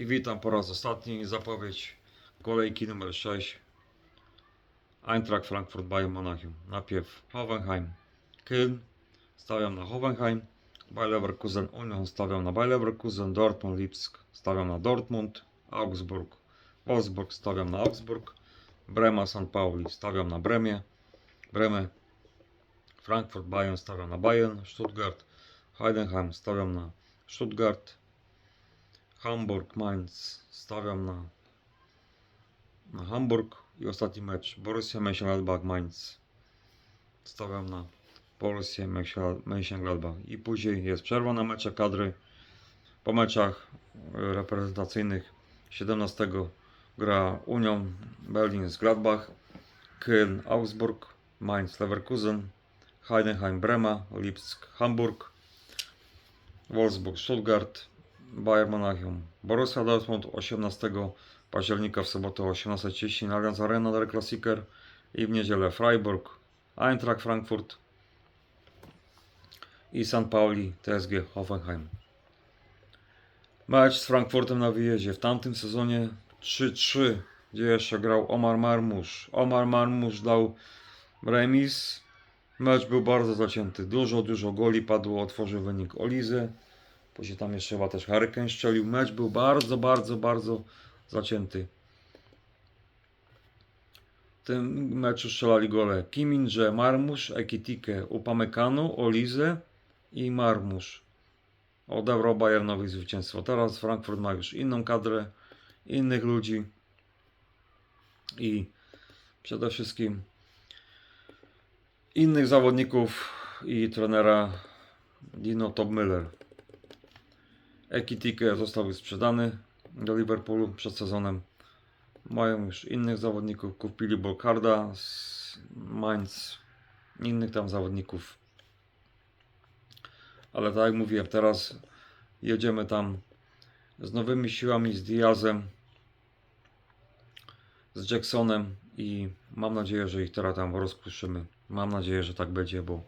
I witam po raz ostatni. Zapowiedź kolejki numer 6. Eintracht Frankfurt Bayern Monachium. Najpierw Hoffenheim Köln. Stawiam na Hoffenheim. Bayer Leverkusen Union stawiam na Bayer Leverkusen. Dortmund Lipsk stawiam na Dortmund. Augsburg Wolfsburg stawiam na Augsburg. Brema St. Pauli stawiam na Bremie. Bremę. Frankfurt Bayern stawiam na Bayern. Stuttgart Heidenheim stawiam na Stuttgart. Hamburg, Mainz. Stawiam na, na Hamburg i ostatni mecz. Borussia Mönchengladbach, Mainz. Stawiam na Borussia Mönchengla- Mönchengladbach. I później jest przerwa na mecze kadry. Po meczach e, reprezentacyjnych 17 gra Union Berlin z Gladbach Köln, Augsburg Mainz, Leverkusen Heidenheim, Brema, Lipsk, Hamburg Wolfsburg, Stuttgart Bayern Monachium. Borussia Dortmund 18 października w sobotę o 18.30 na Allianz Arena Der Klassiker i w niedzielę Freiburg, Eintracht Frankfurt i St. Pauli TSG Hoffenheim. Mecz z Frankfurtem na wyjeździe. W tamtym sezonie 3-3, gdzie jeszcze grał Omar Marmusz. Omar Marmusz dał remis. Mecz był bardzo zacięty. Dużo, dużo goli padło. Otworzył wynik Olizy. Później tam jeszcze chyba też Hurricane strzelił. Mecz był bardzo, bardzo, bardzo zacięty. W tym meczu strzelali gole Kiminże, Marmusz, Ekitike, Upamecano, Olize i Marmusz. Odebrał Bayernowi zwycięstwo. Teraz Frankfurt ma już inną kadrę, innych ludzi i przede wszystkim innych zawodników i trenera Dino Topmüller. Ekitike został sprzedany do Liverpoolu przed sezonem. Mają już innych zawodników. Kupili Bolkarda z Mainz, innych tam zawodników. Ale tak jak mówiłem, teraz jedziemy tam z nowymi siłami, z Diazem, z Jacksonem i mam nadzieję, że ich teraz tam rozkruszymy. Mam nadzieję, że tak będzie, bo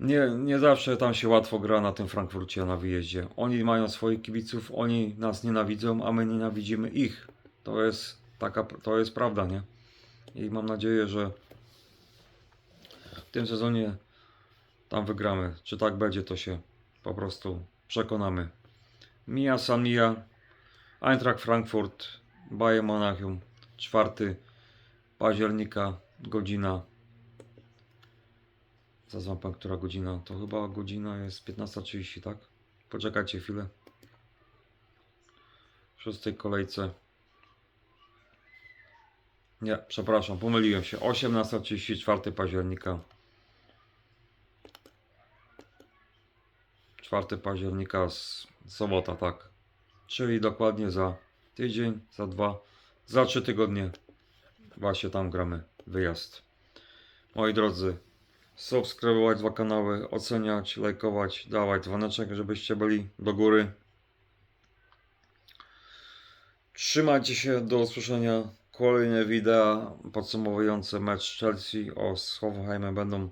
nie, nie zawsze tam się łatwo gra na tym Frankfurcie na wyjeździe. Oni mają swoich kibiców, oni nas nienawidzą, a my nienawidzimy ich. To jest taka, to jest prawda, nie? I mam nadzieję, że w tym sezonie tam wygramy. Czy tak będzie, to się po prostu przekonamy. Mia San Mia, Eintracht Frankfurt, Bayern Monachium, 4 października, godzina Wam powiem, która godzina. To chyba godzina jest 15.30, tak? Poczekajcie chwilę. W szóstej kolejce. Nie, przepraszam, pomyliłem się. 18.34 października. 4 października, z sobota, tak. Czyli dokładnie za tydzień, za dwa, za trzy tygodnie. Właśnie tam gramy. Wyjazd. Moi drodzy, subskrybować dwa kanały, oceniać, lajkować, dawać dzwoneczek, żebyście byli do góry. Trzymajcie się, do usłyszenia. Kolejne wideo podsumowujące mecz Chelsea o Hoffenheimem będą,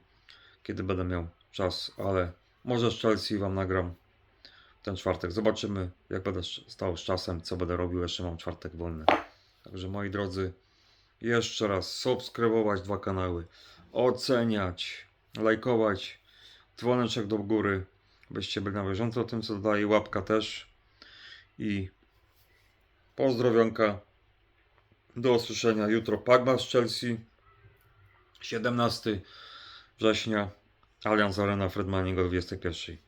kiedy będę miał czas, ale może z Chelsea Wam nagram ten czwartek. Zobaczymy, jak będę stał z czasem, co będę robił, jeszcze mam czwartek wolny. Także moi drodzy, jeszcze raz subskrybować dwa kanały, oceniać, lajkować, dzwoneczek do góry, byście byli na bieżąco o tym, co dodaję, łapka też i pozdrowionka. Do usłyszenia jutro Pagma z Chelsea, 17 września, Allianz Arena Fredmaniego 21.